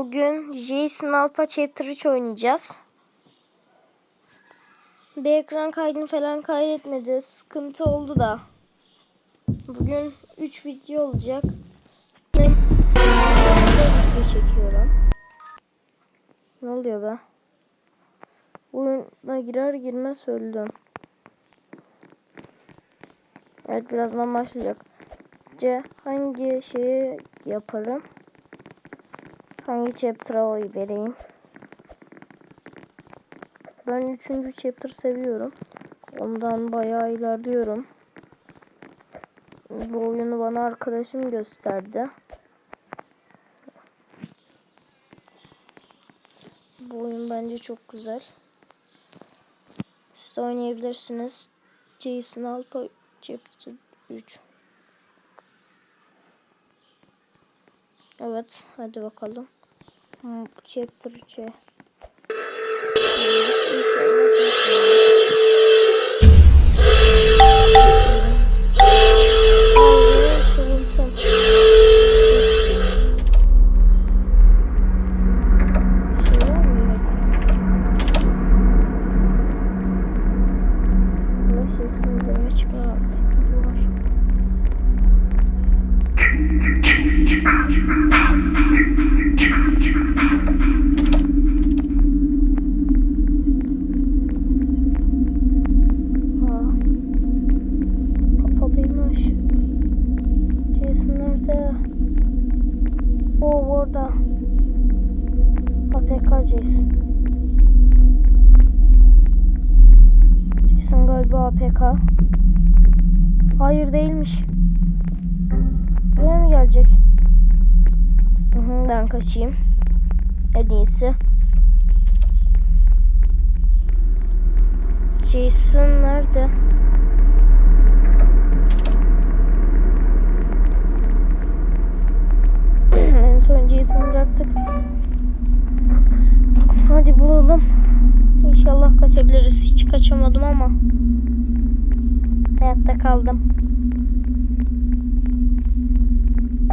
Bugün Jason Alpha Chapter 3 oynayacağız. Bir ekran kaydını falan kaydetmedi. Sıkıntı oldu da. Bugün 3 video olacak. Video çekiyorum. Ne oluyor be? Oyuna girer girmez öldüm. Evet birazdan başlayacak. Sizce hangi şeyi yaparım? Hangi chapter'a oy vereyim? Ben üçüncü chapter seviyorum. Ondan bayağı ilerliyorum. Bu oyunu bana arkadaşım gösterdi. Bu oyun bence çok güzel. Siz oynayabilirsiniz. Jason Alpha Chapter 3. Evet, hadi bakalım. Hmm, Chapter 3'e. İnşallah inşallah. Benim çalıntım. Sus. Şey var mı? Yok. Ulaş sesim üzerime çıkmaz. Sıkıntı var. Ha. Kapalıymış. Jason nerede? O orada. APK Jason. Jason galiba APK. Hayır değilmiş. Buraya mı gelecek? Hı hı, ben kaçayım. En iyisi. Jason nerede? en son Jason'ı bıraktık. Hadi bulalım. İnşallah kaçabiliriz. Hiç kaçamadım ama. Hayatta kaldım.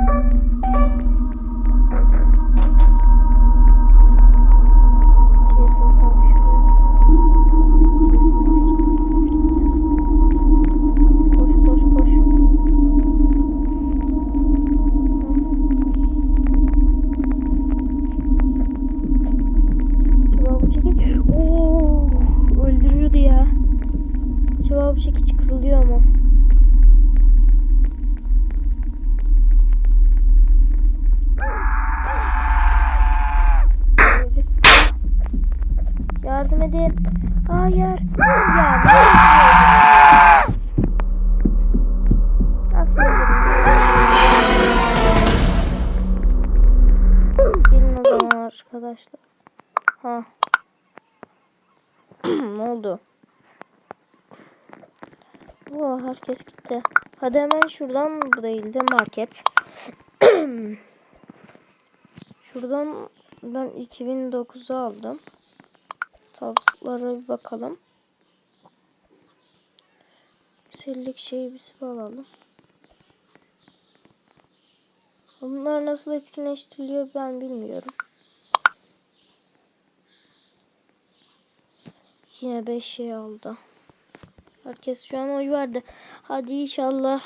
thank you arkadaşlar. Ha. ne oldu? Oo, herkes gitti. Hadi hemen şuradan bu değildi market. şuradan ben 2009'u aldım. Tavsılara bir bakalım. Sellik şeyi bir alalım. Bunlar nasıl etkinleştiriliyor ben bilmiyorum. Yine 5 şey aldı. Herkes şu an oy verdi. Hadi inşallah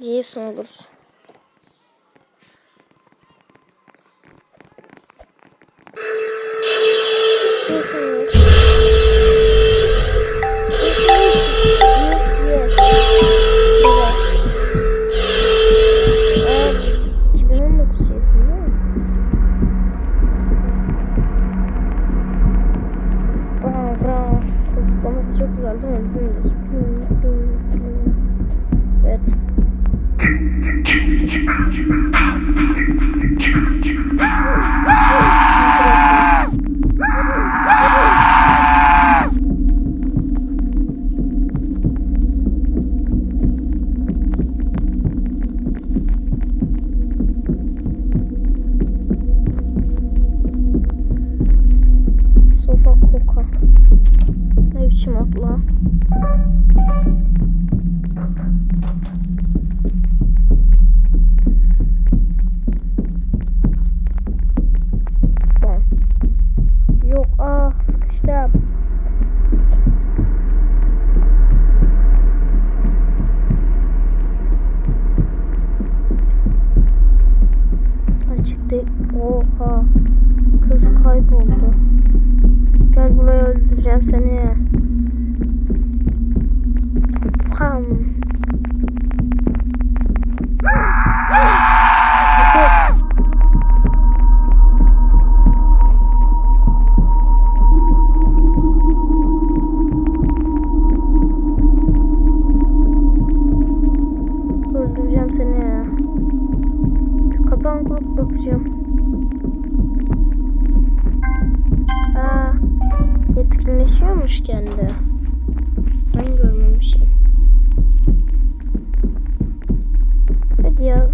Jason oluruz.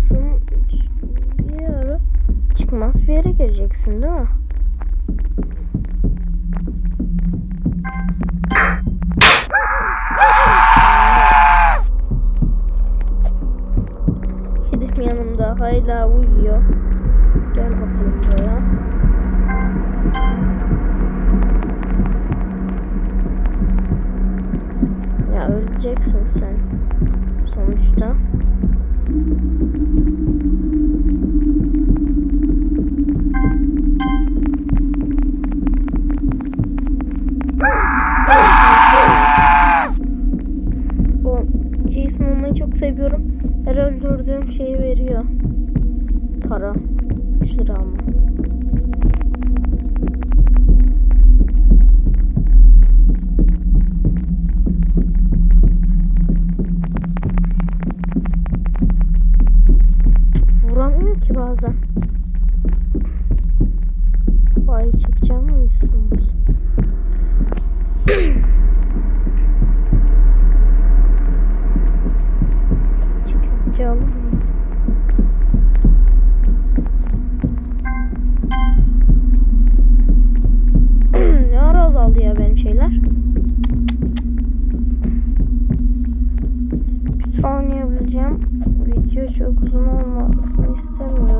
Sen bir ara çıkmaz bir yere gireceksin değil mi? Kedim yanımda hala uyuyor. Gel bakalım buraya. Ya öleceksin sen. Sonuçta. Seviyorum. Her öldürdüğüm şeyi veriyor. Para. 3 lira ama. Vuramıyor ki bazen. Çok uzun olmasını istemiyorum.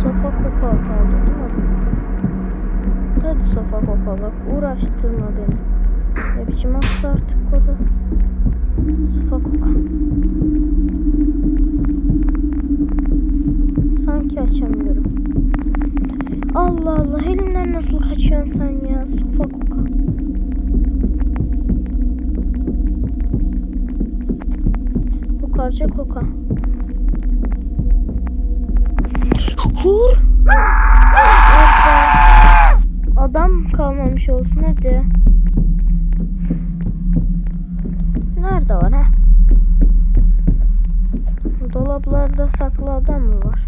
Sofa kopa kaldı değil mi? Hadi sofa kopa bak uğraştırma beni. Ne biçim hasta artık o da. Sofa koka. Sanki açamıyorum. Allah Allah elimden nasıl kaçıyorsun sen ya sofa koka. Kokarca koka. Hur. Adam kalmamış olsun hadi. Nerede var ha? Dolaplarda saklı adam mı var?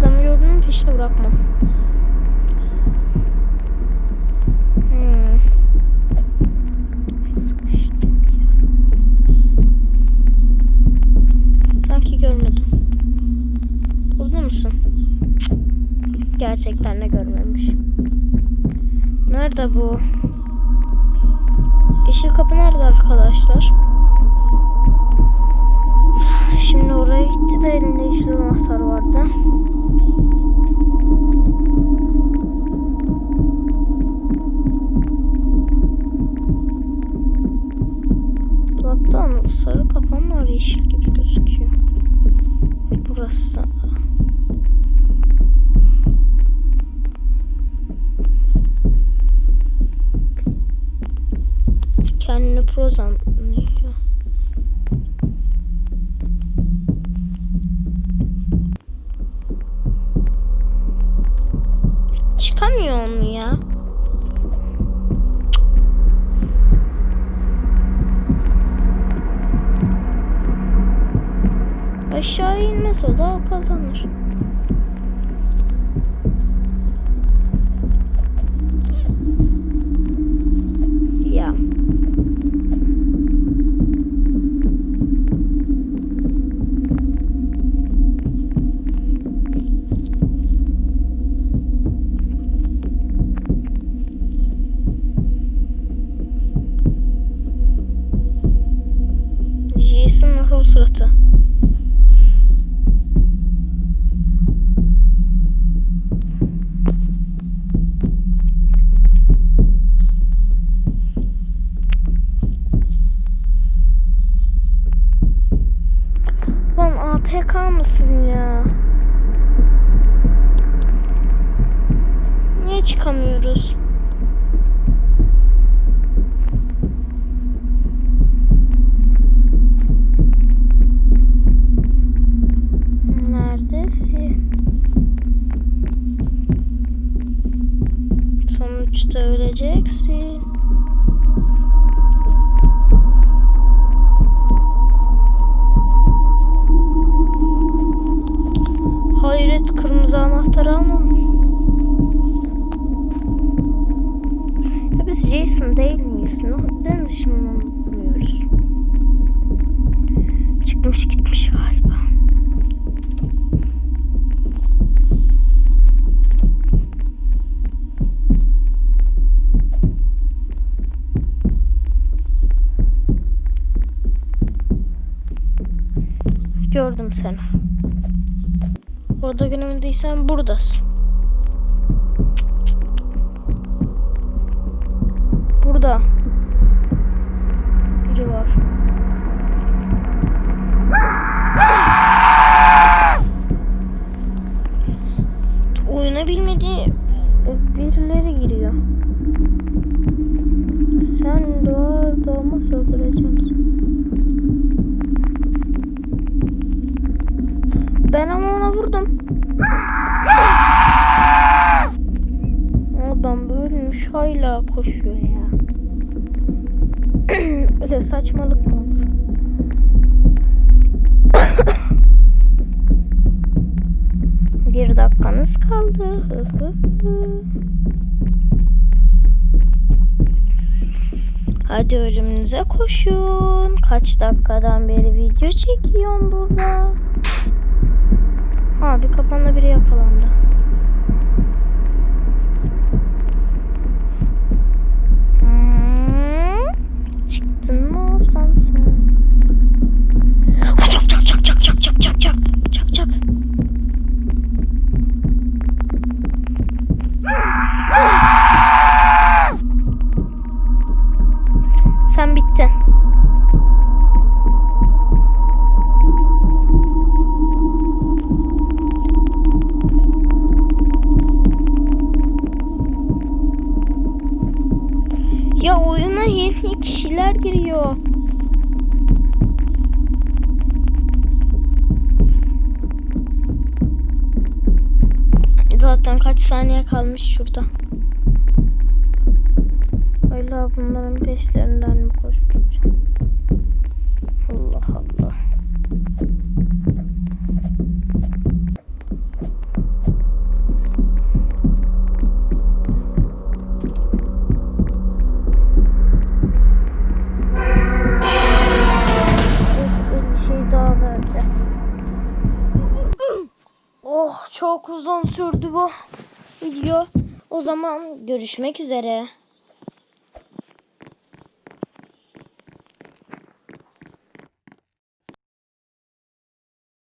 Adamı gördün mü peşine bırakmam. Hmm. Sıkıştım ya. Sanki görmedim. Burada mısın? Cık. Gerçekten de görmemiş. Nerede bu? Yeşil kapı nerede arkadaşlar? Şimdi oraya gitti de elinde yeşil anahtar vardı. tutamıyor onu ya. Aşağı inmez o da o kazanır. Mısın ya? Niye çıkamıyoruz? Neredesin? Sonuçta öleceksin. Hayret kırmızı anahtarı almam. Ya biz Jason değil miyiz? Neden ışınlanmıyoruz? Çıkmış gitmiş galiba. Gördüm seni. Orada göremediysen buradasın. Burada. Biri var. Saçmalık mı olur? Bir dakikanız kaldı. Hadi ölümünüze koşun. Kaç dakikadan beri video çekiyorum burada. Ha bir kapanla biri yakalandı. Ya oyuna yeni kişiler giriyor. Zaten kaç saniye kalmış şurada. Hala bunların peşlerinden mi koşturacağım? Sürdü bu video. O zaman görüşmek üzere.